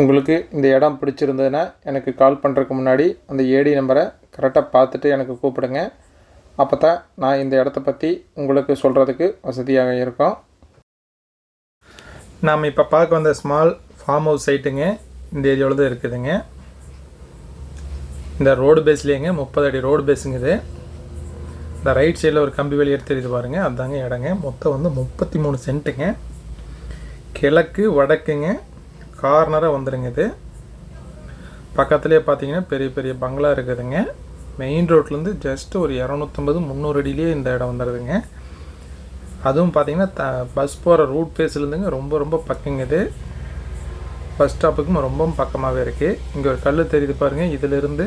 உங்களுக்கு இந்த இடம் பிடிச்சிருந்ததுன்னா எனக்கு கால் பண்ணுறதுக்கு முன்னாடி அந்த ஏடி நம்பரை கரெக்டாக பார்த்துட்டு எனக்கு கூப்பிடுங்க. அப்போ தான் நான் இந்த இடத்த பற்றி உங்களுக்கு சொல்கிறதுக்கு வசதியாக இருக்கும். நாம் இப்போ பார்க்க வந்த ஸ்மால் ஃபார்ம் ஹவுஸ் சைட்டுங்க இந்த ஏரியாவில் தான் இருக்குதுங்க. இந்த ரோடு பேஸ்லேயேங்க முப்பது அடி ரோடு பேஸுங்க இது இந்த ரைட் சைடில் ஒரு கம்பி வெளியே தெரியுது பாருங்கள் அதுதாங்க இடங்க. மொத்தம் வந்து முப்பத்தி மூணு சென்ட்டுங்க கிழக்கு வடக்குங்க. கார்னராக வந்துடுங்க இது. பக்கத்துலேயே பார்த்தீங்கன்னா பெரிய பெரிய பங்களா இருக்குதுங்க. மெயின் ரோட்லேருந்து ஜஸ்ட் ஒரு இரநூத்தம்பது முந்நூறு அடியிலே இந்த இடம் வந்துடுதுங்க அதுவும் பார்த்தீங்கன்னா த பஸ் போகிற ரூட் பேஸ்லேருந்துங்க ரொம்ப ரொம்ப பக்கங்க இது. பஸ் ஸ்டாப்புக்கும் ரொம்ப பக்கமாகவே இருக்குது இங்கே ஒரு கல் தெரியுது பாருங்கள் இதிலிருந்து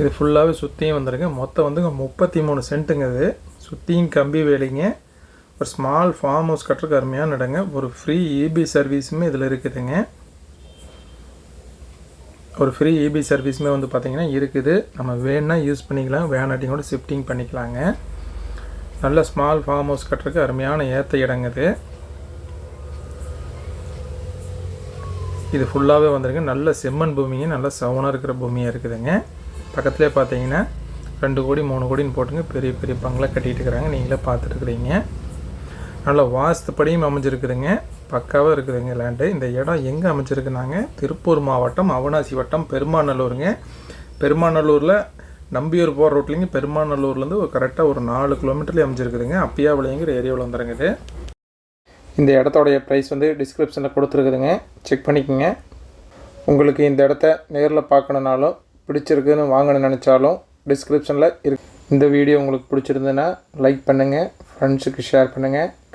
இது ஃபுல்லாகவே சுற்றியும் வந்துடுங்க மொத்தம் வந்துங்க முப்பத்தி மூணு சென்ட்டுங்க இது. சுற்றியும் கம்பி வேலிங்க. ஒரு ஸ்மால் ஃபார்ம் ஹவுஸ் கட்டுறதுக்கு அருமையான இடங்க. ஒரு ஃப்ரீ இபி சர்வீஸுமே இதில் இருக்குதுங்க. ஒரு ஃப்ரீ இபி சர்வீஸுமே வந்து பார்த்திங்கன்னா இருக்குது. நம்ம வேணால் யூஸ் பண்ணிக்கலாம். வேணாட்டியும் கூட ஷிஃப்டிங் பண்ணிக்கலாங்க. நல்ல ஸ்மால் ஃபார்ம் ஹவுஸ் கட்டுறதுக்கு அருமையான ஏற்ற இடங்க இது. இது ஃபுல்லாகவே வந்துருங்க நல்ல செம்மண் பூமிங்க. நல்ல சவனாக இருக்கிற பூமியாக இருக்குதுங்க. பக்கத்துலேயே பார்த்தீங்கன்னா ரெண்டு கோடி மூணு கோடின்னு போட்டுங்க. பெரிய பெரிய பங்களா கட்டிகிட்டு இருக்கிறாங்க. நீங்களே பார்த்துட்டு இருக்கிறீங்க. நல்ல வாஸ்துப்படியும் அமைஞ்சிருக்குதுங்க. பக்காவாக இருக்குதுங்க லேண்டு இந்த இடம் எங்கே அமைஞ்சிருக்குனாங்க? திருப்பூர் மாவட்டம் அவனாசி வட்டம் பெருமாநல்லூருங்க. பெருமாநல்லூரில் நம்பியூர் போகிற ரோட்லேங்க பெருமாநல்லூர்லேருந்து ஒரு கரெக்டாக ஒரு நாலு கிலோமீட்டர்லேயே அமைஞ்சிருக்குதுங்க. அப்பியாவிலைங்கிற ஏரியாவில் வந்துருங்குது இந்த இடத்தோடைய ப்ரைஸ் வந்து டிஸ்கிரிப்ஷனில் கொடுத்துருக்குதுங்க. செக் பண்ணிக்கோங்க. உங்களுக்கு இந்த இடத்த நேரில் பார்க்கணுனாலும் பிடிச்சிருக்குன்னு வாங்கணும்னு நினச்சாலும் டிஸ்கிரிப்ஷனில் இருக்கு இந்த வீடியோ உங்களுக்கு பிடிச்சிருந்ததுன்னா லைக் பண்ணுங்கள் ஃப்ரெண்ட்ஸுக்கு ஷேர் பண்ணுங்கள்